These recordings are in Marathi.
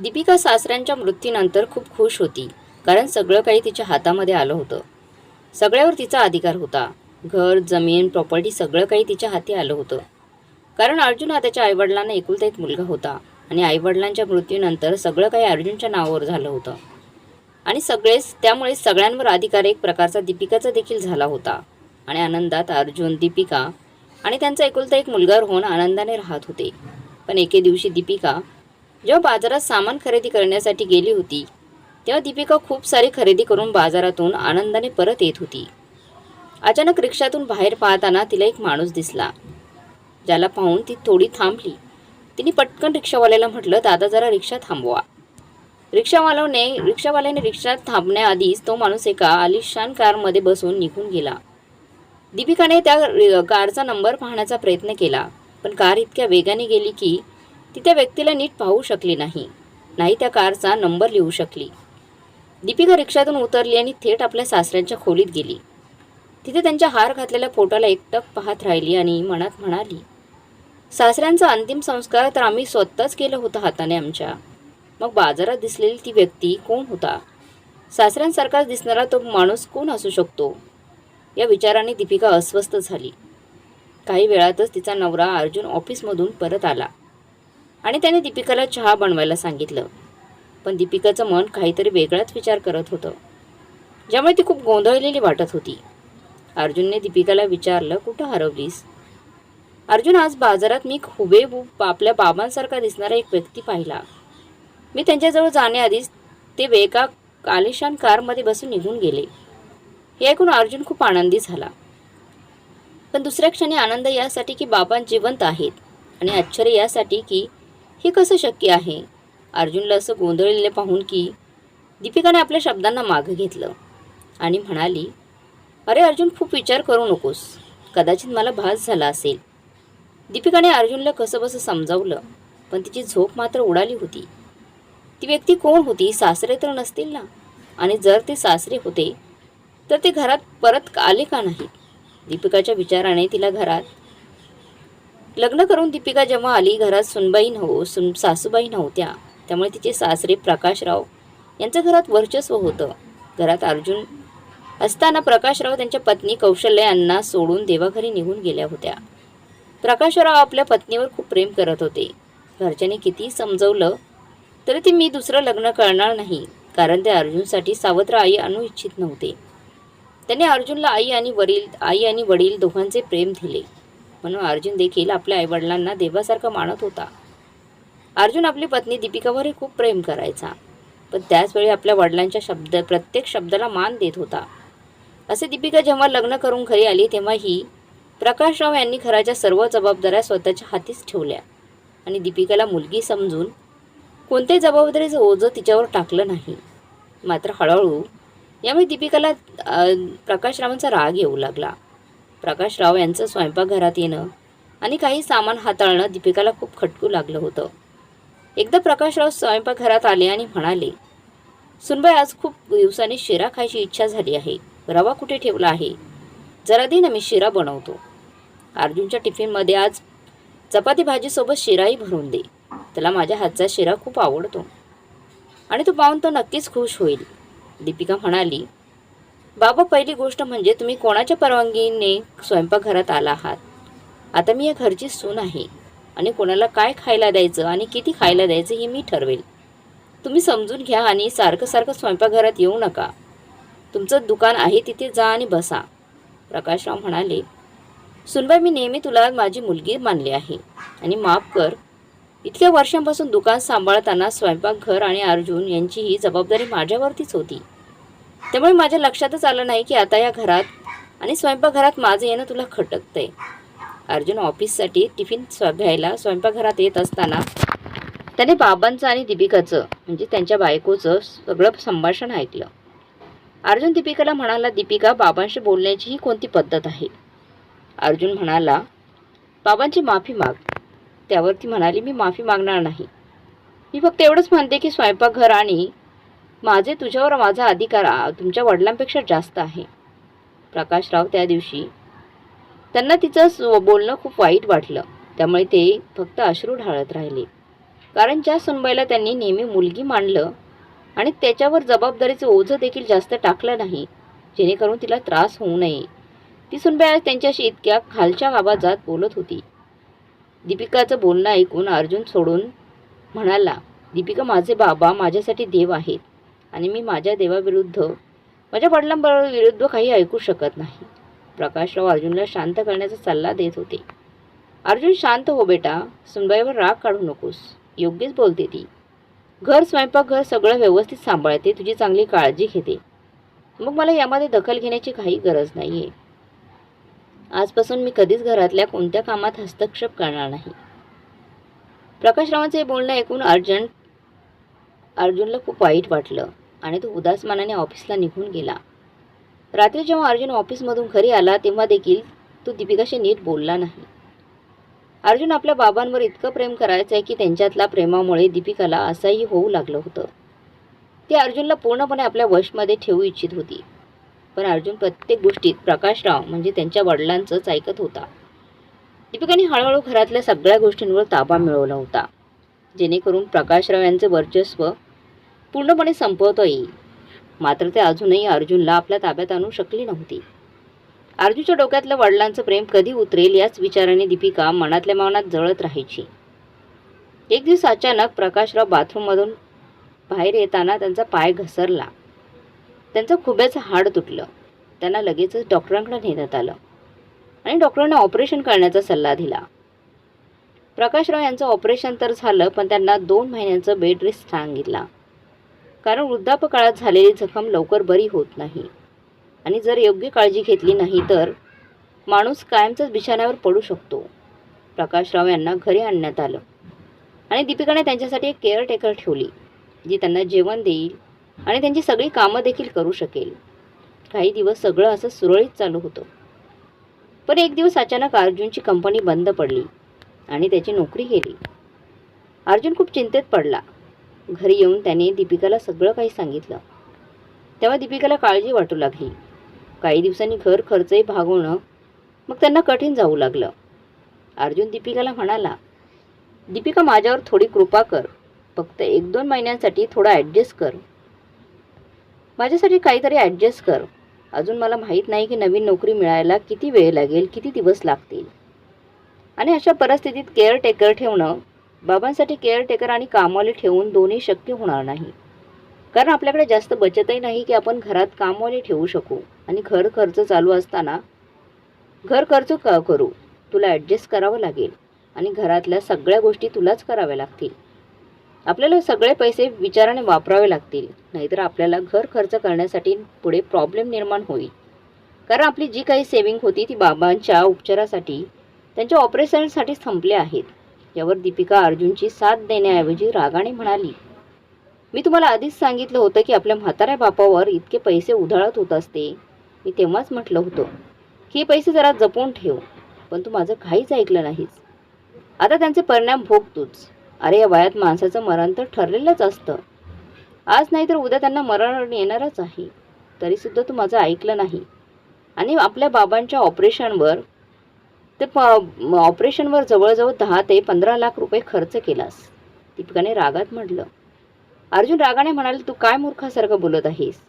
दीपिका सासऱ्यांच्या मृत्यूनंतर खूप खुश होती कारण सगळं काही तिच्या हातामध्ये आलं होतं. सगळ्यावर तिचा अधिकार होता. घर जमीन प्रॉपर्टी सगळं काही तिच्या हाती आलं होतं. कारण अर्जुन हा त्याच्या आईवडिलांना एकुलता एक मुलगा होता आणि आईवडिलांच्या मृत्यूनंतर सगळं काही अर्जुनच्या नावावर झालं होतं. आणि सगळेच त्यामुळे सगळ्यांवर अधिकार एक प्रकारचा दीपिकाचा देखील झाला होता. आणि आनंदात अर्जुन दीपिका आणि त्यांचा एकुलता एक मुलगा होऊन आनंदाने राहत होते. पण एके दिवशी दीपिका जेव्हा बाजारात सामान खरेदी करण्यासाठी गेली होती तेव्हा दीपिका खूप सारी खरेदी करून बाजारातून आनंदाने परत येत होती. अचानक रिक्षातून बाहेर पाहताना तिला एक माणूस दिसला. ज्याला पाहून ती थोडी थांबली. तिने पटकन रिक्षावाल्याला म्हटलं दादा जरा रिक्षा थांबवा. रिक्षावाल्याने रिक्षावाल्याने रिक्षा थांबण्याआधीच तो माणूस एका आलिशान कारमध्ये बसून निघून गेला. दीपिकाने त्या कारचा नंबर पाहण्याचा प्रयत्न केला पण कार इतक्या वेगाने गेली की ती त्या व्यक्तीला नीट पाहू शकली नाही. नाही त्या कारचा नंबर लिहू शकली. दीपिका रिक्षातून उतरली आणि थेट आपल्या सासऱ्यांच्या खोलीत गेली. तिथे त्यांच्या हार घातलेल्या फोटोला एकटक पाहत राहिली आणि मनात म्हणाली सासऱ्यांचा अंतिम संस्कार तर आम्ही स्वतःच केलं होतं हाताने आमच्या. मग बाजारात दिसलेली ती व्यक्ती कोण होता? सासऱ्यांसारखाच दिसणारा तो माणूस कोण असू शकतो? या विचाराने दीपिका अस्वस्थ झाली. काही वेळातच तिचा नवरा अर्जुन ऑफिसमधून परत आला. आणि त्याने दीपिकाला चहा बनवायला सांगितलं. पण दीपिकाचं मन काहीतरी वेगळाच विचार करत होतं. ज्यामुळे ती खूप गोंधळलेली वाटत होती. अर्जुनने दीपिकाला विचारलं कुठं हरवलीस? अर्जुन आज बाजारात मी हुबेहूब आपल्या बाबांसारखा दिसणारा एक व्यक्ती पाहिला. मी त्यांच्याजवळ जाण्याआधीच ते वेगा आलिशान कारमध्ये बसून निघून गेले. हे ऐकून अर्जुन खूप आनंदी झाला. पण दुसऱ्या क्षणी आनंद यासाठी की बाबा जिवंत आहेत आणि आश्चर्य यासाठी की हे कसं शक्य आहे? अर्जुनला असं गोंधळलेलं पाहून की दीपिकाने आपल्या शब्दांना मागं घेतलं आणि म्हणाली अरे अर्जुन खूप विचार करू नकोस. कदाचित मला भास झाला असेल. दीपिकाने अर्जुनला कसं बसं समजावलं पण तिची झोप मात्र उडाली होती. ती व्यक्ती कोण होती? सासरे तर नसतील ना? आणि जर ते सासरे होते तर ते घरात परत आले का नाही? दीपिकाच्या विचाराने तिला घरात लग्न करून दीपिका जेव्हा आली घरात सुनबाई नव्ह हो-, सुन सासूबाई नव्हत्या त्यामुळे तिचे सासरे प्रकाशराव यांचं घरात वर्चस्व होतं. घरात अर्जुन असताना प्रकाशराव त्यांच्या पत्नी कौशल्य यांना सोडून देवाघरी निघून गेल्या होत्या. प्रकाशराव आपल्या पत्नीवर खूप प्रेम करत होते. घरच्यांनी कितीही समजवलं तरी ते मी दुसरं लग्न करणार नाही कारण ते अर्जुनसाठी सावत्र आई आणू इच्छित नव्हते. त्याने अर्जुनला आई आणि वडील आई आणि वडील दोघांचे प्रेम दिले. म्हणून अर्जुन देखील आपल्या आईवडिलांना देवासारखा मानत होता. अर्जुन आपली पत्नी दीपिकावरही खूप प्रेम करायचा. पण त्याचवेळी आपल्या वडिलांच्या शब्द प्रत्येक शब्दाला मान देत होता. असे दीपिका जेव्हा लग्न करून घरी आली तेव्हा ही प्रकाशराव यांनी घराच्या सर्व जबाबदाऱ्या स्वतःच्या हातीच ठेवल्या. आणि दीपिकाला मुलगी समजून कोणत्याही जबाबदारीचं ओझं तिच्यावर टाकलं नाही. मात्र हळूहळू यामुळे दीपिकाला प्रकाशरावांचा राग येऊ लागला. प्रकाशराव यांचं स्वयंपाकघरात येणं आणि काही सामान हाताळणं दीपिकाला खूप खटकू लागलं होतं. एकदा प्रकाशराव स्वयंपाकघरात आले आणि म्हणाले सुनबाई आज खूप दिवसांनी शिरा खायची इच्छा झाली आहे. रवा कुठे ठेवला आहे? जरा दे ना मी शिरा बनवतो. अर्जुनच्या टिफिनमध्ये आज चपाती भाजीसोबत शिराही भरून दे. त्याला माझ्या हातचा शिरा खूप आवडतो. आणि तो पाहून तो नक्कीच खुश होईल. दीपिका म्हणाली बाबा पहिली गोष्ट म्हणजे तुम्ही कोणाच्या परवानगीने स्वयंपाकघरात आला आहात? आता मी या घरची सून आहे. आणि कोणाला काय खायला द्यायचं आणि किती खायला द्यायचं हे मी ठरवेल. तुम्ही समजून घ्या आणि सारखं सारखं स्वयंपाकघरात येऊ नका. तुमचं दुकान आहे तिथे जा आणि बसा. प्रकाशराव म्हणाले सुनबाई मी नेहमी तुला माझी मुलगी मानली आहे. आणि माफ कर. इतक्या वर्षांपासून दुकान सांभाळताना स्वयंपाकघर आणि अर्जुन यांची ही जबाबदारी माझ्यावरतीच होती. त्यामुळे माझ्या लक्षातच आलं नाही की आता या घरात आणि स्वयंपाकघरात माझं येणं तुला खटकतंय. अर्जुन ऑफिससाठी टिफिन स्व घ्यायला स्वयंपाकघरात येत असताना त्याने बाबांचं आणि दीपिकाचं म्हणजे त्यांच्या बायकोचं सगळं संभाषण ऐकलं. अर्जुन दीपिकाला म्हणाला दीपिका बाबांशी बोलण्याची ही कोणती पद्धत आहे? अर्जुन म्हणाला बाबांची माफी माग. त्यावर ती म्हणाली मी माफी मागणार नाही. मी फक्त एवढंच म्हणते की स्वयंपाकघर आणि माझे तुझ्यावर माझा अधिकार तुमच्या वडिलांपेक्षा जास्त आहे. प्रकाशराव त्या दिवशी त्यांना तिचं बोलणं खूप वाईट वाटलं. त्यामुळे ते फक्त अश्रू ढाळत राहिले. कारण ज्या सुनबाईला त्यांनी नेहमी मुलगी मांडलं आणि त्याच्यावर जबाबदारीचं ओझं देखील जास्त टाकलं नाही जेणेकरून तिला त्रास होऊ नये. ती सुनबाई आज त्यांच्याशी इतक्या खालच्या आवाजात बोलत होती. दीपिकाचं बोलणं ऐकून अर्जुन सोडून म्हणाला दीपिका माझे बाबा माझ्यासाठी देव आहेत. आणि मी माझ्या देवाविरुद्ध माझ्या वडिलांबरोबर विरुद्ध काही ऐकू शकत नाही. प्रकाशराव अर्जुनला शांत करण्याचा सल्ला देत होते. अर्जुन शांत हो बेटा सुनबाईवर राग काढू नकोस. योग्यच बोलते ती. घर स्वयंपाकघर सगळं व्यवस्थित सांभाळते तुझी चांगली काळजी घेते. मग मला यामध्ये दखल घेण्याची काही गरज नाही आहे आजपासून मी कधीच घरातल्या कोणत्या कामात हस्तक्षेप करणार नाही. प्रकाशरावांचे हे बोलणं ऐकून अर्जंट अर्जुनला खूप वाईट वाटलं. आणि तो उदास मनाने ऑफिसला निघून गेला. रात्री जेव्हा अर्जुन ऑफिसमधून घरी आला तेव्हा देखील तो दीपिकाशी नीट बोलला नाही. अर्जुन आपल्या बाबांवर इतकं प्रेम करायचं आहे की त्यांच्यातल्या प्रेमामुळे दीपिकाला असंही होऊ लागलं होतं. ती अर्जुनला पूर्णपणे आपल्या वशमध्ये ठेवू इच्छित होती. पण अर्जुन प्रत्येक गोष्टीत प्रकाशराव म्हणजे त्यांच्या वडिलांचंच ऐकत होता. दीपिकाने हळूहळू घरातल्या सगळ्या गोष्टींवर ताबा मिळवला होता. जेणेकरून प्रकाशराव यांचे वर्चस्व पूर्णपणे संपवतोय मात्र ते अजूनही अर्जुनला आपल्या ताब्यात आणू शकली नव्हती. अर्जुनच्या डोक्यातलं वडिलांचं प्रेम कधी उतरेल याच विचाराने दीपिका मनातल्या मनात जळत राहायची. एक दिवस अचानक प्रकाशराव बाथरूममधून बाहेर येताना त्यांचा पाय घसरला. त्यांचं खुब्याचं हाड तुटलं. त्यांना लगेचच डॉक्टरांकडे नेण्यात आलं आणि डॉक्टरांना ऑपरेशन करण्याचा सल्ला दिला. प्रकाशराव यांचं ऑपरेशन तर झालं पण त्यांना दोन महिन्यांचं बेड रेस्ट सांगितला. कारण वृद्धापकाळात झालेली जखम लवकर बरी होत नाही. आणि जर योग्य काळजी घेतली नाही तर माणूस कायमचाच बिछाण्यावर पडू शकतो. प्रकाशराव यांना घरी आणण्यात आलं. आणि दीपिकाने त्यांच्यासाठी एक केअरटेकर ठेवली जी त्यांना जेवण देईल आणि त्यांची सगळी कामं देखील करू शकेल. काही दिवस सगळं असं सुरळीत चालू होतं. पण एक दिवस अचानक अर्जुनची कंपनी बंद पडली आणि त्याची नोकरी गेली. अर्जुन खूप चिंतेत पडला. घरी येऊन त्याने दीपिकाला सगळं काही सांगितलं. तेव्हा दीपिकाला काळजी वाटू लागली. काही दिवसांनी घर खर्चही भागवणं मग त्यांना कठीण जाऊ लागलं. अर्जुन दीपिकाला म्हणाला दीपिका माझ्यावर थोडी कृपा कर. फक्त एक दोन महिन्यांसाठी थोडा ॲडजस्ट कर. माझ्यासाठी काहीतरी ॲडजस्ट कर. अजून मला माहीत नाही की नवीन नोकरी मिळायला किती वेळ लागेल किती दिवस लागतील. आणि अशा परिस्थितीत केअरटेकर ठेवणं बाबांसाठी केअरटेकर आणि कामवाली ठेवून दोन्ही शक्य होणार नाही. कारण आपल्याकडे जास्त बचतही नाही की आपण घरात कामवाली ठेवू शकू. आणि घर खर्च चालू असताना घर खर्च का करू? तुला ॲडजस्ट करावं लागेल. आणि घरातल्या सगळ्या गोष्टी तुलाच कराव्या लागतील. आपल्याला सगळे पैसे विचाराने वापरावे लागतील. नाहीतर आपल्याला घर खर्च करण्यासाठी पुढे प्रॉब्लेम निर्माण होईल. कारण आपली जी काही सेविंग होती ती बाबांच्या उपचारासाठी त्यांच्या ऑपरेशनसाठी संपले आहेत. यावर दीपिका अर्जुनची साथ देण्याऐवजी रागाने म्हणाली मी तुम्हाला आधीच सांगितलं होतं की आपल्या म्हाताऱ्या बापावर इतके पैसे उधळत होत असते. मी तेव्हाच म्हटलं होतं की हे पैसे जरा जपून ठेव पण तू माझं काहीच ऐकलं नाहीस. आता त्यांचे परिणाम भोगतोच. अरे या वयात माणसाचं मरण तर ठरलेलंच असतं. आज नाही तर उद्या त्यांना मरण येणारच आहे. तरीसुद्धा तू माझं ऐकलं नाही. आणि आपल्या बाबांच्या ऑपरेशनवर ते प ऑपरेशनवर जवळजवळ दहा ते पंधरा लाख रुपये खर्च केलास. दीपिकाने रागात म्हटलं. अर्जुन रागाने म्हणाले तू काय मूर्खासारखं बोलत आहेस?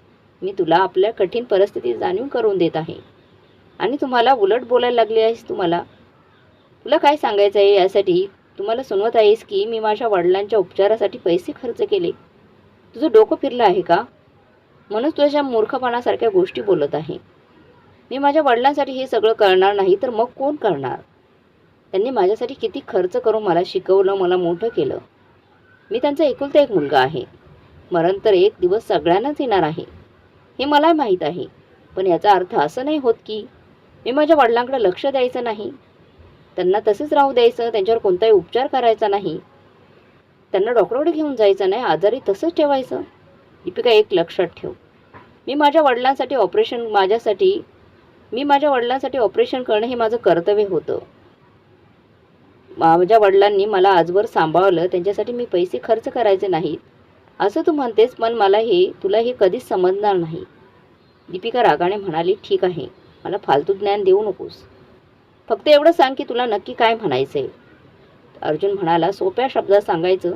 मी तुला आपल्या कठीण परिस्थिती जाणीव करून देत आहे. आणि तुम्हाला उलट बोलायला लागले आहेस तुम्हाला? तुला काय सांगायचं आहे यासाठी? तुम्हाला सुनवत आहेस की मी माझ्या वडिलांच्या उपचारासाठी पैसे खर्च केले? तुझं डोकं फिरलं आहे का? म्हणून तुझ्या मूर्खपणासारख्या गोष्टी बोलत आहे. मी माझ्या वडिलांसाठी हे सगळं करणार नाही तर मग कोण करणार? त्यांनी माझ्यासाठी किती खर्च करून मला शिकवलं मला मोठं केलं. मी त्यांचा एकुलता एक मुलगा आहे. मरण तर एक दिवस सगळ्यांनाच येणार आहे. हे मला माहीत आहे. पण याचा अर्थ असं नाही होत की मी माझ्या वडिलांकडे लक्ष द्यायचं नाही. त्यांना तसेच राहू द्यायचं त्यांच्यावर कोणताही उपचार करायचा नाही. त्यांना डॉक्टरकडे घेऊन जायचं नाही आजारी तसंच ठेवायचं. दीपिका एक लक्षात ठेव. मी माझ्या वडिलांसाठी ऑपरेशन माझ्यासाठी मी माझ्या वडिलांसाठी ऑपरेशन करणं हे माझं कर्तव्य होतं. माझ्या वडिलांनी मला आजवर सांभाळलं त्यांच्यासाठी मी पैसे खर्च करायचे नाहीत. असं तू म्हणतेस पण मला हे तुला हे कधीच समजणार नाही. दीपिका रागाने म्हणाली ठीक आहे मला फालतू ज्ञान देऊ नकोस. फक्त एवढं सांग की तुला नक्की काय म्हणायचं आहे अर्जुन म्हणाला सोप्या शब्दात सांगायचं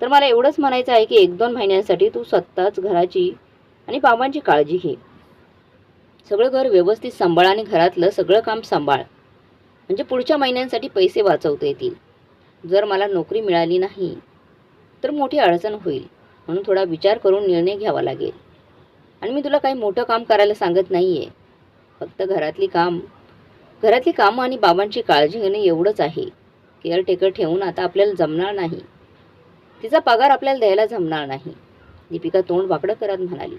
तर मला एवढंच म्हणायचं आहे की एक दोन महिन्यांसाठी तू स्वतःच घराची आणि बाबांची काळजी घे. सगळं घर व्यवस्थित सांभाळ आणि घरातलं सगळं काम सांभाळ. म्हणजे पुढच्या महिन्यांसाठी पैसे वाचवता येतील. जर मला नोकरी मिळाली नाही तर मोठी अडचण होईल. म्हणून थोडा विचार करून निर्णय घ्यावा लागेल. आणि मी तुला काही मोठं काम करायला सांगत नाही आहे फक्त घरातली काम घरातली कामं आणि बाबांची काळजी घेणे एवढंच आहे. केअरटेकर ठेवून आता आपल्याला जमणार नाही. तिचा पगार आपल्याला द्यायला जमणार नाही. दीपिका तोंड वाकडं करत म्हणाली.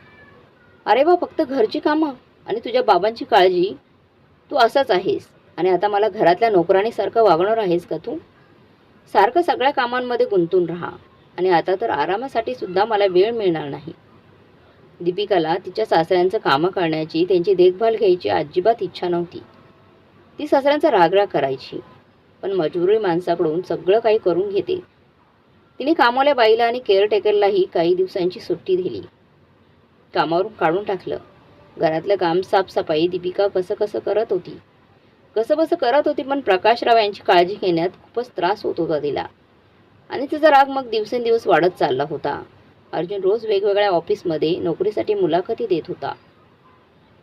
अरे वा फक्त घरची कामं? आणि तुझ्या बाबांची काळजी तू असाच आहेस. आणि आता मला घरातल्या नोकराणीसारखं वागणार आहेस का तू? सारखं सगळ्या कामांमध्ये गुंतून राहा. आणि आता तर आरामासाठी सुद्धा मला वेळ मिळणार नाही. दीपिकाला तिच्या सासऱ्यांचं कामं करण्याची त्यांची देखभाल घ्यायची अजिबात इच्छा नव्हती. ती सासऱ्यांचा रागराग करायची. पण मजबुरी माणसाकडून सगळं काही करून घेते. तिने कामाल्या बाईला आणि केअरटेकरलाही काही दिवसांची सुट्टी दिली. कामावरून काढून टाकलं. घरातलं काम साफसफाई दीपिका कसं कसं करत होती. कसं बसं करत होती पण प्रकाशराव यांची काळजी घेण्यात खूपच त्रास होत होता तिला. आणि तिचा राग मग दिवसेंदिवस वाढत चालला होता. अर्जुन रोज वेगवेगळ्या ऑफिसमध्ये नोकरीसाठी मुलाखती देत होता.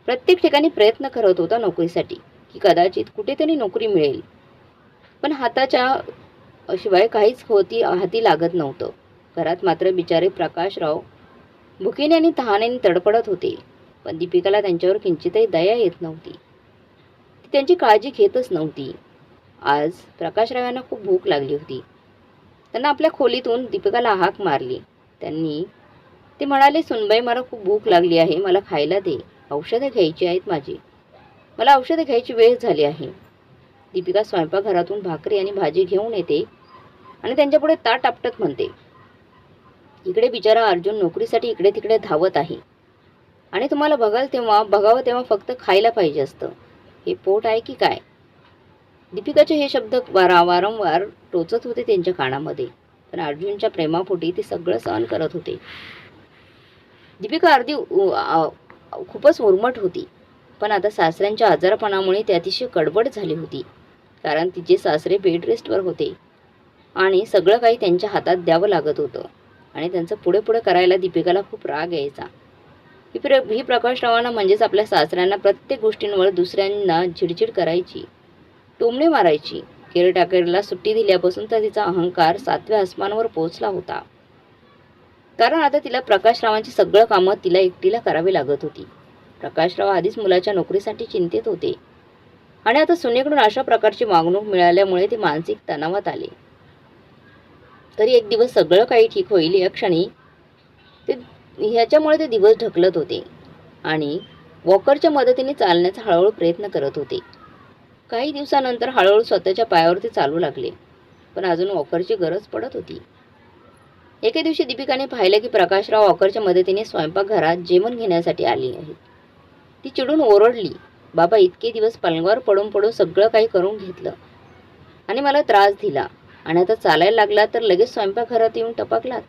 प्रत्येक ठिकाणी प्रयत्न करत होता नोकरीसाठी की कदाचित कुठेतरी नोकरी मिळेल. पण हाताच्या शिवाय काहीच होती हाती लागत नव्हतं. घरात मात्र बिचारे प्रकाशराव भुकेने आणि तहानेने तडपडत होते. पण दीपिकाला त्यांच्यावर किंचितही दया येत नव्हती. ती त्यांची काळजी घेतच नव्हती. आज प्रकाशराव यांना खूप भूक लागली होती. त्यांना आपल्या खोलीतून दीपिकाला हाक मारली. त्यांनी ते म्हणाले सुनबाई मला खूप भूक लागली आहे. मला खायला दे. औषधं घ्यायची आहेत माझी. मला औषधं घ्यायची वेळ झाली आहे. दीपिका स्वयंपाकघरातून भाकरी आणि भाजी घेऊन येते आणि त्यांच्यापुढे ताट आपटत म्हणते. इकडे बिचारा अर्जुन नोकरीसाठी इकडे तिकडे धावत आहे. आणि तुम्हाला बघाल तेव्हा बघावं तेव्हा फक्त खायला पाहिजे असतं. हे पोट आहे की काय? दीपिकाचे हे शब्द वारा वारंवार टोचत होते त्यांच्या कानामध्ये. पण अर्जुनच्या प्रेमापोटी ते सगळं सहन करत होते. दीपिका अर्धी उ- खूपच उर्मट होती. पण आता सासऱ्यांच्या आजारपणामुळे ती अतिशय कडबड झाली होती. कारण तिचे सासरे बेड रेस्टवर होते. आणि सगळं काही त्यांच्या हातात द्यावं लागत होतं. आणि त्यांचं पुढे पुढे करायला दीपिकाला खूप राग यायचा. ही प्र ही प्रकाशरावांना म्हणजेच आपल्या सासऱ्यांना प्रत्येक गोष्टींवर दुसऱ्यांना चिडचिड करायची टोमणे मारायची. केरटाकेरला सुट्टी दिल्यापासून तर तिचा अहंकार सातव्या आसमानावर पोहोचला होता. कारण आता तिला प्रकाशरावांची सगळं कामं तिला एकटीला करावी लागत होती. प्रकाशराव आधीच मुलाच्या नोकरीसाठी चिंतित होते. आणि आता सुनेकडून अशा प्रकारची वागणूक मिळाल्यामुळे ते मानसिक तणावात आले. तरी एक दिवस सगळं काही ठीक होईल या क्षणी ह्याच्यामुळे ते दिवस ढकलत होते आणि वॉकरच्या मदतीने चालण्याचा हळूहळू प्रयत्न करत होते. काही दिवसानंतर हळूहळू स्वतःच्या पायावरती चालू लागले पण अजून वॉकरची गरज पडत होती. एके दिवशी दीपिकाने पाहिलं की प्रकाशराव वॉकरच्या मदतीने स्वयंपाकघरात जेवण घेण्यासाठी आली आहे. ती चिडून ओरडली बाबा इतके दिवस पलंगावर पडून पडून सगळं काही करून घेतलं. आणि मला त्रास दिला. आणि आता चालायला लागला तर लगेच स्वयंपाकघरात येऊन टपकलात.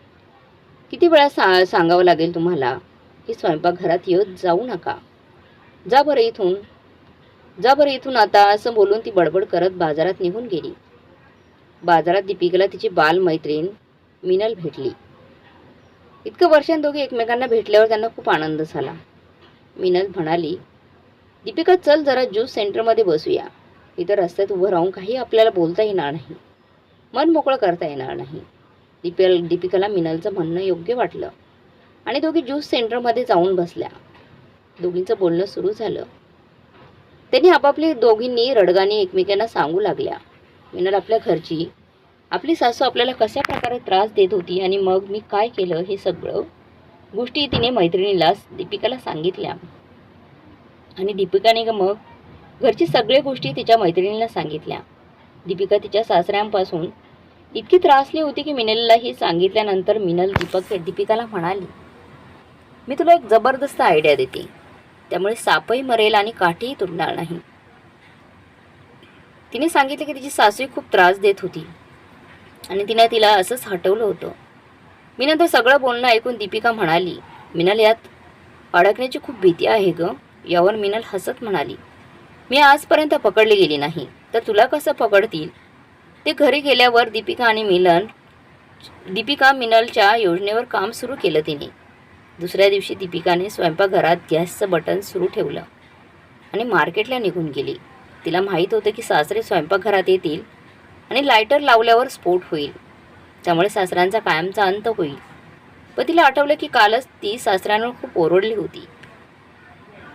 किती वेळा सा सांगावं लागेल तुम्हाला की स्वयंपाकघरात येत जाऊ नका. जा बरं इथून. जा बरं इथून आता असं बोलून ती बडबड करत बाजारात निघून गेली. बाजारात दीपिकेला तिची बालमैत्रीण मिनल भेटली. इतकं वर्षां दोघे एकमेकांना भेटल्यावर त्यांना खूप आनंद झाला. मिनल म्हणाली दीपिका चल जरा ज्यूस सेंटरमध्ये बसूया. इथं रस्त्यात उभं राहून काही आपल्याला बोलता येणार नाही. मन मोकळं करता येणार नाही. दीपिल दीपिकाला मिनलचं म्हणणं योग्य वाटलं. आणि दोघी ज्यूस सेंटरमध्ये जाऊन बसल्या. दोघींचं बोलणं सुरू झालं. त्यांनी आपापली दोघींनी रडगाणी एकमेकांना सांगू लागल्या. मिनल आपल्या घरची. आपली सासू आपल्याला कशा प्रकारे त्रास देत होती आणि मग मी काय केलं हे सगळं गोष्टी तिने मैत्रिणीला दीपिकाला सांगितल्या. आणि दीपिकाने ग मग घरची सगळ्या गोष्टी तिच्या मैत्रिणीला सांगितल्या. दीपिका तिच्या सासऱ्यांपासून इतकी त्रासली होती की मिनलला ही सांगितल्यानंतर मिनल दीपक दीपिकाला म्हणाली मी तुला एक जबरदस्त आयडिया देते. त्यामुळे सापही मरेल आणि काठीही तुटणार नाही. तिने सांगितले की तिची सासूही खूप त्रास देत होती आणि तिने तिला असंच हटवलं होतं. मी नंतर सगळं बोलणं ऐकून दीपिका म्हणाली मिनल यात अडकण्याची खूप भीती आहे ग. यावर मिनल हसत म्हणाली मी आजपर्यंत पकडली गेली नाही तर तुला कसं पकडतील? ते घरी गेल्यावर दीपिका आणि मिलन दीपिका मिनलच्या योजनेवर काम सुरू केलं तिने. दुसऱ्या दिवशी दीपिकाने स्वयंपाकघरात गॅसचं बटन सुरू ठेवलं आणि मार्केटला निघून गेली. तिला माहीत होतं की सासरे स्वयंपाकघरात येतील आणि लायटर लावल्यावर स्फोट होईल. त्यामुळे सासऱ्यांचा कायमचा अंत होईल. पण तिला आठवलं की कालच ती सासऱ्यांवर खूप ओरडली होती.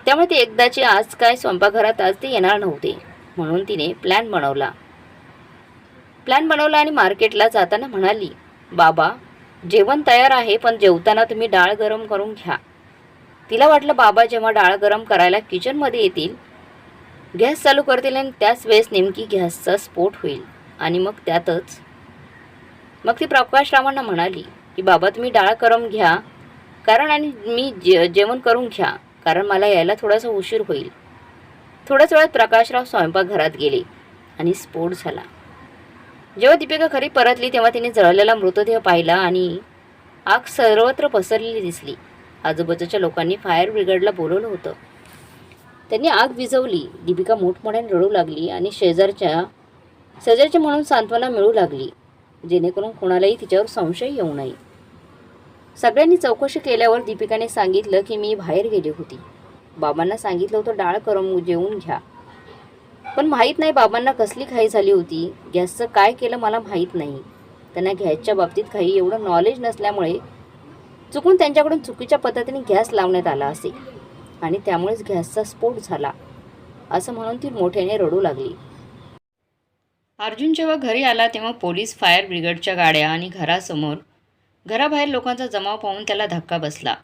त्यामुळे ती एकदाची आज काय स्वयंपाकघरात आज ते येणार नव्हते म्हणून तिने प्लॅन बनवला. प्लॅन बनवला आणि मार्केटला जाताना म्हणाली बाबा जेवण तयार आहे पण जेवताना तुम्ही डाळ गरम करून घ्या. तिला वाटलं बाबा जेव्हा डाळ गरम करायला किचनमध्ये येतील गॅस चालू करतील आणि त्याच वेळेस नेमकी गॅसचा स्फोट होईल. आणि मग त्यातच मग ती प्रकाशरावांना म्हणाली की बाबा तुम्ही डाळ गरम घ्या कारण आणि मी जे जेवण करून घ्या कारण मला यायला थोडासा उशीर होईल. थोड्याच वेळात प्रकाशराव स्वयंपाकघरात गेले आणि स्फोट झाला. जेव्हा दीपिका घरी परतली तेव्हा तिने जळलेला मृतदेह पाहिला आणि आग सर्वत्र पसरलेली दिसली. आजूबाजूच्या लोकांनी फायर ब्रिगेडला बोलवलं होतं. त्यांनी आग विझवली. दीपिका मोठमोठ्याने रडू लागली आणि शेजारच्या शेजारच्या म्हणून सांत्वना मिळू लागली जेणेकरून कोणालाही तिच्यावर संशय येऊ नये. सगळ्यांनी चौकशी केल्यावर दीपिकाने सांगितलं की मी बाहेर गेली होती. बाबांना सांगितलं होतं डाळ करून जेवून घ्या. पण माहीत नाही बाबांना कसली घाई झाली होती. गॅसचं काय केलं मला माहीत नाही. त्यांना गॅसच्या बाबतीत काही एवढं नॉलेज नसल्यामुळे चुकून त्यांच्याकडून चुकीच्या पद्धतीने गॅस लावण्यात आला असे. आणि त्यामुळेच गॅसचा स्फोट झाला. असं म्हणून ती मोठ्याने रडू लागली. अर्जुन जेव्हा घरी आला तेव्हा पोलीस फायर ब्रिगेडच्या गाड्या आणि घरासमोर घराबाहेर लोकांचा जमाव पाहून त्याला धक्का बसला.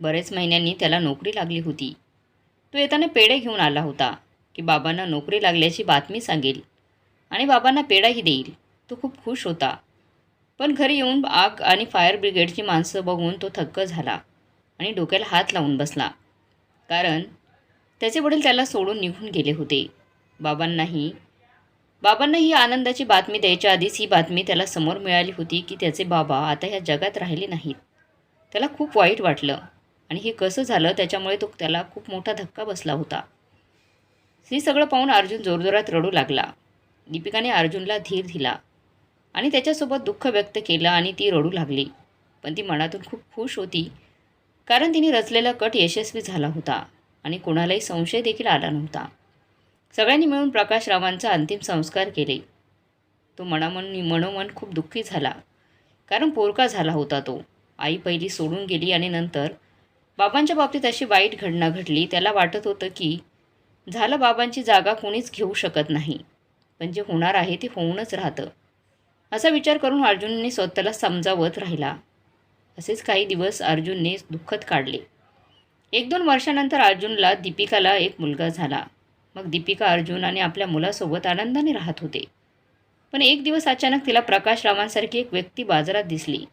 बरेच महिन्यांनी त्याला नोकरी लागली होती. तो येताना पेढे घेऊन आला होता. की बाबांना नोकरी लागल्याची बातमी सांगेल. आणि बाबांना पेढाही देईल. तो खूप खुश होता. पण घरी येऊन आग आणि फायर ब्रिगेडची माणसं बघून तो थक्क झाला आणि डोक्याला हात लावून बसला. कारण त्याचे वडील त्याला सोडून निघून गेले होते. बाबांनाही बाबांना ही आनंदाची बातमी द्यायच्या आधीच ही बातमी त्याला समोर मिळाली होती की त्याचे बाबा आता ह्या जगात राहिले नाहीत. त्याला खूप वाईट वाटलं आणि हे कसं झालं त्याच्यामुळे तो त्याला खूप मोठा धक्का बसला होता. हे सगळं पाहून अर्जुन जोरजोरात रडू लागला. दीपिकाने अर्जुनला धीर दिला आणि त्याच्यासोबत दुःख व्यक्त केलं आणि ती रडू लागली. पण ती मनातून खूप खुश होती कारण तिने रचलेला कट यशस्वी झाला होता आणि कोणालाही संशय देखील आला नव्हता. सगळ्यांनी मिळून प्रकाशरावांचा अंतिम संस्कार केले. तो मनामन मनोमन खूप दुःखी झाला. कारण पोरका झाला होता तो. आई पहिली सोडून गेली आणि नंतर बाबांच्या बाबतीत अशी वाईट घटना घडली त्याला वाटत होतं की झालं बाबांची जागा कोणीच घेऊ शकत नाही. पण जे होणार आहे ते होऊनच राहतं. असा विचार करून अर्जुनने स्वतःला समजावत राहिला. असेच काही दिवस अर्जुनने दुःखद काढले. एक दोन वर्षानंतर अर्जुनला दीपिकाला एक मुलगा झाला. मग दीपिका अर्जुन आणि आपल्या मुलासोबत आनंदाने राहत होते. पण एक दिवस अचानक तिला प्रकाशरावांसारखी एक व्यक्ती बाजारात दिसली.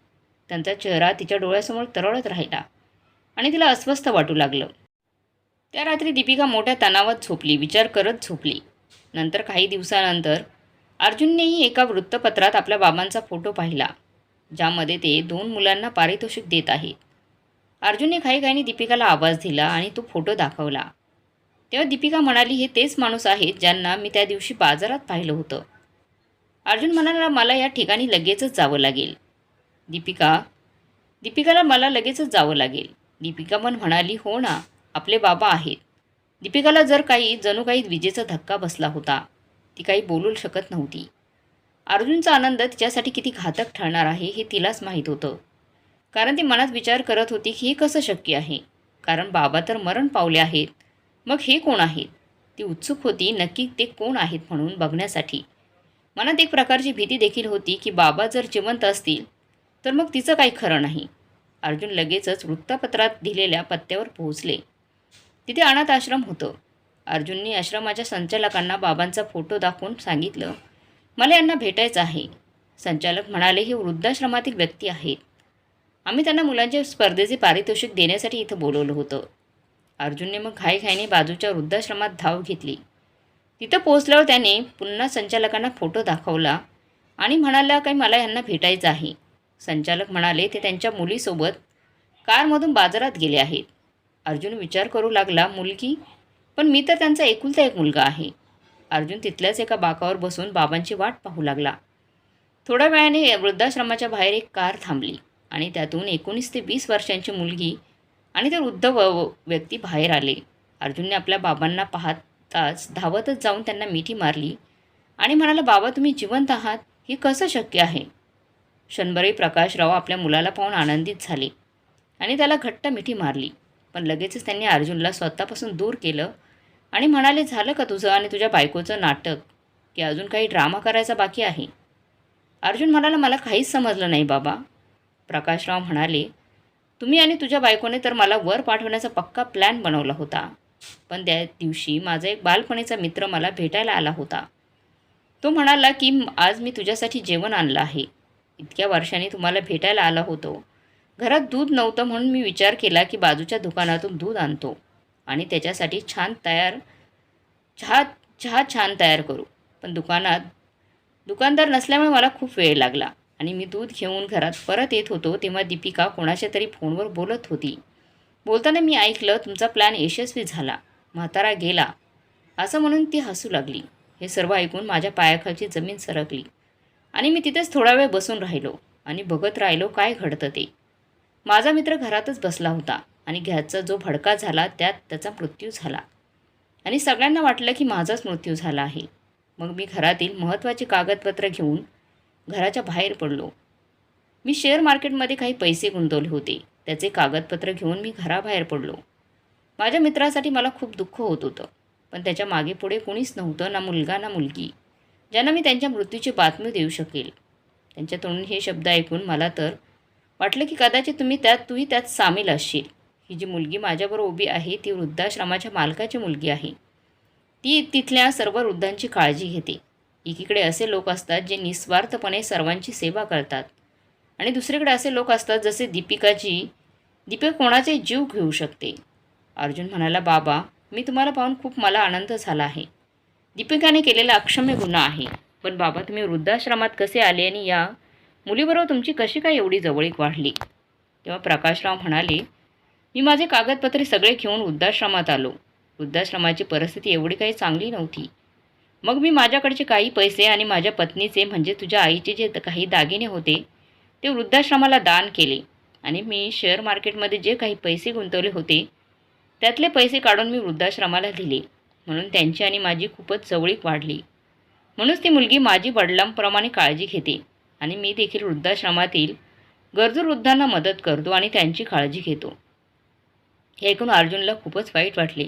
त्यांचा चेहरा तिच्या डोळ्यासमोर तरळत राहिला आणि तिला अस्वस्थ वाटू लागलं. त्या रात्री दीपिका मोठ्या तणावात झोपली विचार करत झोपली. नंतर काही दिवसानंतर अर्जुननेही एका वृत्तपत्रात आपल्या बाबांचा फोटो पाहिला ज्यामध्ये ते दोन मुलांना पारितोषिक देत आहेत. अर्जुनने घाईघाईने दीपिकाला आवाज दिला आणि तो फोटो दाखवला. तेव्हा दीपिका म्हणाली हे तेच माणूस आहेत ज्यांना मी त्या दिवशी बाजारात पाहिलं होतं. अर्जुन म्हणाला मला या ठिकाणी लगेचच जावं लागेल. दीपिका दीपिकाला मला लगेचच जावं लागेल. दीपिका पण म्हणाली हो ना आपले बाबा आहेत. दीपिकाला जर काही जणू काही विजेचा धक्का बसला होता ती काही बोलू शकत नव्हती. अर्जुनचा आनंद तिच्यासाठी किती घातक ठरणार आहे हे तिलाच माहीत होतं. कारण ती मनात विचार करत होती की हे कसं शक्य आहे? कारण बाबा तर मरण पावले आहेत. मग हे कोण आहेत? ती उत्सुक होती नक्की ते कोण आहेत म्हणून बघण्यासाठी. मनात एक प्रकारची भीती देखील होती की बाबा जर जिवंत असतील तर मग तिचं काही खरं नाही. अर्जुन लगेचच वृत्तपत्रात दिलेल्या पत्त्यावर पोहोचले. तिथे अनाथ आश्रम होतं. अर्जुननी आश्रमाच्या संचालकांना बाबांचा फोटो दाखवून सांगितलं मला यांना भेटायचं आहे. संचालक म्हणाले हे वृद्धाश्रमातील व्यक्ती आहेत. आम्ही त्यांना मुलांच्या स्पर्धेचे पारितोषिक देण्यासाठी इथं बोलवलं होतं. अर्जुनने मग घाईघाईने बाजूच्या वृद्धाश्रमात धाव घेतली. तिथं पोहोचल्यावर त्याने पुन्हा संचालकांना फोटो दाखवला आणि म्हणाला काही मला यांना भेटायचं आहे. संचालक म्हणाले ते त्यांच्या मुलीसोबत कारमधून बाजारात गेले आहेत. अर्जुन विचार करू लागला मुलगी? पण मी तर त्यांचा एकुलता एक मुलगा आहे. अर्जुन तिथल्याच एका बाकावर बसून बाबांची वाट पाहू लागला. थोड्या वेळाने वृद्धाश्रमाच्या बाहेर एक कार थांबली आणि त्यातून एकोणीस ते वीस वर्षांची मुलगी आणि ते वृद्ध व व्यक्ती बाहेर आले. अर्जुनने आपल्या बाबांना पाहताच धावतच जाऊन त्यांना मिठी मारली आणि म्हणाला बाबा तुम्ही जिवंत आहात. हे कसं शक्य आहे? शंभरी प्रकाशराव आपल्या मुलाला पाहून आनंदित झाले आणि त्याला घट्ट मिठी मारली. पण लगेचच त्यांनी अर्जुनला स्वतःपासून दूर केलं आणि म्हणाले झालं का तुझं आणि तुझ्या बायकोचं नाटक? की अजून काही ड्रामा करायचा बाकी आहे? अर्जुन म्हणाला मला काहीच समजलं नाही बाबा. प्रकाशराव म्हणाले तुम्ही आणि तुझ्या बायकोने तर मला वर पाठवण्याचा पक्का प्लॅन बनवला होता. पण त्या दिवशी माझा एक बालपणीचा मित्र मला भेटायला आला होता. तो म्हणाला की आज मी तुझ्यासाठी जेवण आणलं आहे. इतक्या वर्षांनी तुम्हाला भेटायला आला होतो. घरात दूध नव्हतं म्हणून मी विचार केला की बाजूच्या दुकानातून दूध आणतो आणि त्याच्यासाठी छान तयार चहा चहा छान तयार करू. पण दुकानात दुकानदार नसल्यामुळे मला खूप वेळ लागला आणि मी दूध घेऊन घरात परत येत होतो तेव्हा दीपिका कोणाच्या तरी फोनवर बोलत होती. बोलताना मी ऐकलं तुमचा प्लॅन यशस्वी झाला. म्हातारा गेला. असं म्हणून ती हसू लागली. हे सर्व ऐकून माझ्या पायाखालची जमीन सरकली आणि मी तिथेच थोडा वेळ बसून राहिलो आणि बघत राहिलो काय घडतं ते. माझा मित्र घरातच बसला होता आणि घ्याचा जो भडका झाला त्यात त्याचा मृत्यू झाला. आणि सगळ्यांना वाटलं की माझाच मृत्यू झाला आहे. मग मी घरातील महत्त्वाची कागदपत्र घेऊन घराच्या बाहेर पडलो. मी शेअर मार्केटमध्ये काही पैसे गुंतवले होते. त्याचे कागदपत्र घेऊन मी घराबाहेर पडलो. माझ्या मित्रासाठी मला खूप दुःख होत होतं. पण त्याच्यामागे पुढे कोणीच नव्हतं ना मुलगा ना मुलगी ज्यांना मी त्यांच्या मृत्यूची बातमी देऊ शकेल. त्यांच्या तोंडून हे शब्द ऐकून मला तर वाटलं की कदाचित तुम्ही त्यात तूही त्यात सामील असशील. ही जी मुलगी माझ्याबरोबर उभी आहे ती वृद्धाश्रमाच्या मालकाची मुलगी आहे. ती तिथल्या सर्व वृद्धांची काळजी घेते. एकीकडे असे लोक असतात जे निस्वार्थपणे सर्वांची सेवा करतात आणि दुसरीकडे असे लोक असतात जसे दीपिकाची दीपिका कोणाचे जीव घेऊ शकते. अर्जुन म्हणाला बाबा मी तुम्हाला पाहून खूप मला आनंद झाला आहे. दीपिकाने केलेला अक्षम्य गुन्हा आहे. पण बाबा तुम्ही वृद्धाश्रमात कसे आले आणि या मुलीबरोबर तुमची कशी काय एवढी जवळीक वाढली? तेव्हा प्रकाशराव म्हणाले मी माझे कागदपत्रे सगळे घेऊन वृद्धाश्रमात आलो. वृद्धाश्रमाची परिस्थिती एवढी काही चांगली नव्हती. मग मी माझ्याकडचे काही पैसे आणि माझ्या पत्नीचे म्हणजे तुझ्या आईचे जे द- काही दागिने होते ते वृद्धाश्रमाला दान केले. आणि मी शेअर मार्केटमध्ये जे काही पैसे गुंतवले होते त्यातले पैसे काढून मी वृद्धाश्रमाला दिले. म्हणून त्यांची आणि माझी खूपच जवळीक वाढली. म्हणूनच ती मुलगी माझी वडिलांप्रमाणे काळजी घेते. आणि मी देखील वृद्धाश्रमातील गरजू वृद्धांना मदत करतो आणि त्यांची काळजी घेतो. हे ऐकून अर्जुनला खूपच वाईट वाटले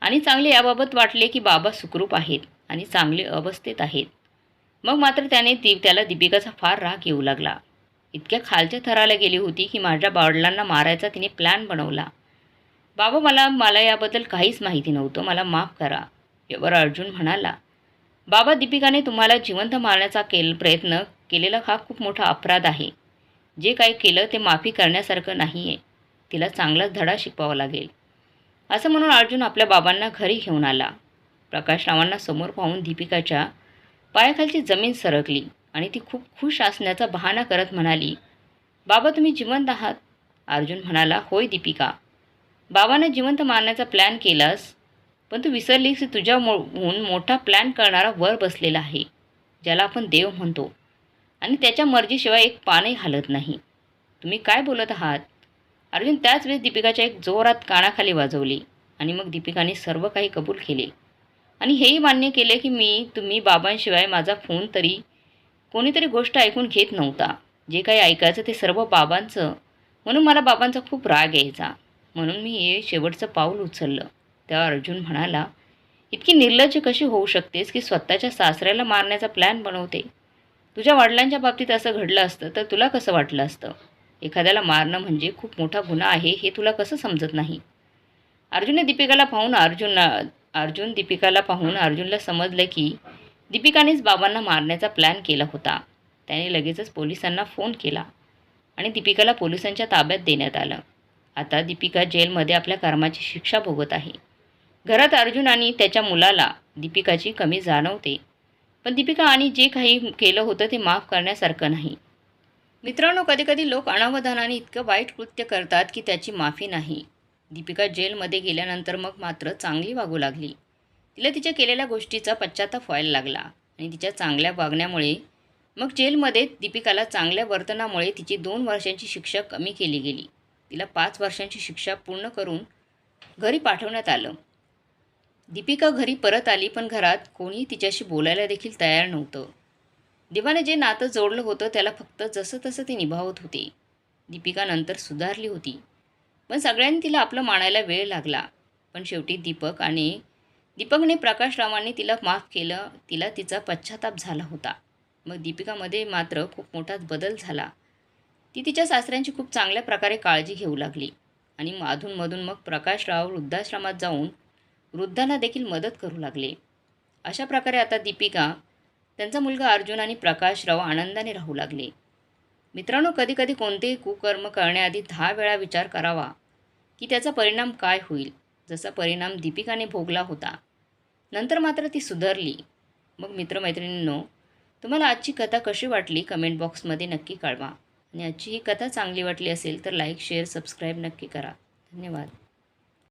आणि चांगले याबाबत वाटले की बाबा सुखरूप आहेत आणि चांगले अवस्थेत आहेत. मग मात्र त्याने ती त्याला दीपिकाचा फार राग येऊ लागला. इतक्या खालच्या थराला गेली होती की माझ्या वडिलांना मारायचा तिने प्लॅन बनवला. बाबा मला मला याबद्दल काहीच माहिती नव्हतं मला माफ करा यावर अर्जुन म्हणाला. बाबा दीपिकाने तुम्हाला जिवंत मारण्याचा केल प्रयत्न केलेला हा खूप मोठा अपराध आहे. जे काही केलं ते माफी करण्यासारखं नाही आहे तिला चांगलाच धडा शिकवावा लागेल. असं म्हणून अर्जुन आपल्या बाबांना घरी घेऊन आला. प्रकाशरावांना समोर पाहून दीपिकाच्या पायाखालची जमीन सरकली आणि ती खूप खुश असण्याचा बहाणा करत म्हणाली बाबा तुम्ही जिवंत आहात. अर्जुन म्हणाला होय दीपिका. बाबानं जिवंत मारण्याचा प्लॅन केलास पण तू विसरलीस की तुझ्याहून मोठा प्लॅन करणारा वर बसलेला आहे ज्याला आपण देव म्हणतो. आणि त्याच्या मर्जीशिवाय एक पानही हालत नाही. तुम्ही काय बोलत आहात? अर्जुन त्याच वेळेस दीपिकाच्या एक जोरात कानाखाली वाजवली आणि मग दीपिकाने सर्व काही कबूल केले. आणि हेही मान्य केले की मी तुम्ही बाबांशिवाय माझा फोन तरी कोणीतरी गोष्ट ऐकून घेत नव्हता. जे काही ऐकायचं ते सर्व बाबांचं. म्हणून मला बाबांचा खूप राग यायचा. म्हणून मी हे शेवटचं पाऊल उचललं. तेव्हा अर्जुन म्हणाला इतकी निर्लज्ज कशी होऊ शकतेस की स्वतःच्या सासऱ्याला मारण्याचा प्लॅन बनवते? तुझ्या वडिलांच्या बाबतीत असं घडलं असतं तर तुला कसं वाटलं असतं? एखाद्याला मारणं म्हणजे खूप मोठा गुन्हा आहे हे तुला कसं समजत नाही? अर्जुनने दीपिकाला पाहून अर्जुन अर्जुन दीपिकाला पाहून अर्जुनला समजलं की दीपिकानेच बाबांना मारण्याचा प्लॅन केला होता. त्याने लगेचच पोलिसांना फोन केला आणि दीपिकाला पोलिसांच्या ताब्यात देण्यात आलं. आता दीपिका जेलमध्ये आपल्या कर्माची शिक्षा भोगत आहे. घरात अर्जुन आणि त्याच्या मुलाला दीपिकाची कमी जाणवते. पण दीपिका आणि जे काही केलं होतं ते माफ करण्यासारखं नाही. मित्रांनो कधीकधी लोक अनावधानाने इतकं वाईट कृत्य करतात की त्याची माफी नाही. दीपिका जेलमध्ये गेल्यानंतर मग मात्र चांगली वागू लागली. तिला तिच्या केलेल्या गोष्टीचा पश्चाताप व्हायला लागला आणि तिच्या चांगल्या वागण्यामुळे मग जेलमध्ये दीपिकाला चांगल्या वर्तनामुळे तिची दोन वर्षांची शिक्षा कमी केली गेली. तिला पाच वर्षांची शिक्षा पूर्ण करून घरी पाठवण्यात आलं. दीपिका घरी परत आली पण घरात कोणी तिच्याशी बोलायला देखील तयार नव्हतं. देवाने जे नातं जोडलं होतं त्याला फक्त जसं तसं ती निभावत होती. दीपिका नंतर सुधारली होती. पण सगळ्यांनी तिला आपलं मानायला वेळ लागला. पण शेवटी दीपक आणि दीपकने प्रकाशरावांनी तिला माफ केलं. तिला तिचा पश्चाताप झाला होता. मग दीपिकामध्ये मात्र खूप मोठा बदल झाला. ती तिच्या सासऱ्यांची खूप चांगल्या प्रकारे काळजी घेऊ लागली. आणि अधूनमधून मग प्रकाश राव वृद्धाश्रमात जाऊन वृद्धांना देखील मदत करू लागले. अशा प्रकारे आता दीपिका त्यांचा मुलगा अर्जुन आणि प्रकाश राव आनंदाने राहू लागले. मित्रांनो कधीकधी कोणतेही कुकर्म करण्याआधी दहा वेळा विचार करावा की त्याचा परिणाम काय होईल जसा परिणाम दीपिकाने भोगला होता. नंतर मात्र ती सुधारली. मग मित्रमैत्रिणींनो तुम्हाला आजची कथा कशी वाटली कमेंट बॉक्समध्ये नक्की कळवा. आणि आजची ही कथा चांगली वाटली असेल तर लाईक शेअर सबस्क्राईब नक्की करा. धन्यवाद.